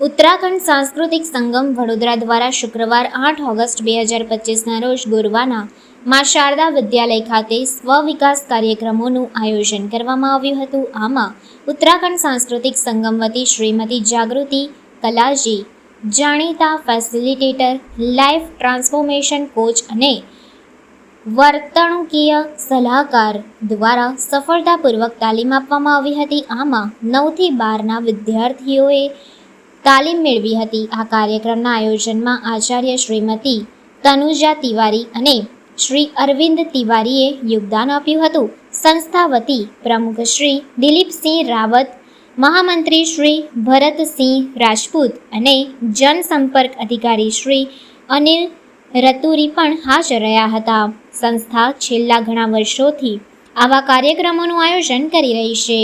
ઉત્તરાખંડ સાંસ્કૃતિક સંગમ વડોદરા દ્વારા શુક્રવાર આઠ ઓગસ્ટ બે હજાર પચીસના રોજ ગોરવાના મા શારદા વિદ્યાલય ખાતે સ્વ વિકાસ કાર્યક્રમોનું આયોજન કરવામાં આવ્યું હતું. આમાં ઉત્તરાખંડ સાંસ્કૃતિક સંગમ વતી શ્રીમતી જાગૃતિ કલાજી, જાણીતા ફેસિલિટેટર લાઈફ ટ્રાન્સફોર્મેશન કોચ અને વર્તણૂકીય સલાહકાર દ્વારા સફળતાપૂર્વક તાલીમ આપવામાં આવી હતી. આમાં નવથી બારના વિદ્યાર્થીઓએ તાલીમ મેળવી હતી. આ કાર્યક્રમના આયોજનમાં આચાર્ય શ્રીમતી તનુજા તિવારી અને શ્રી અરવિંદ તિવારીએ યોગદાન આપ્યું હતું. સંસ્થા વતી પ્રમુખ શ્રી દિલીપસિંહ રાવત, મહામંત્રી શ્રી ભરતસિંહ રાજપૂત અને જનસંપર્ક અધિકારી શ્રી અનિલ રતુરી પણ હાજર રહ્યા હતા. સંસ્થા છેલ્લા ઘણા વર્ષોથી આવા કાર્યક્રમોનું આયોજન કરી રહી છે.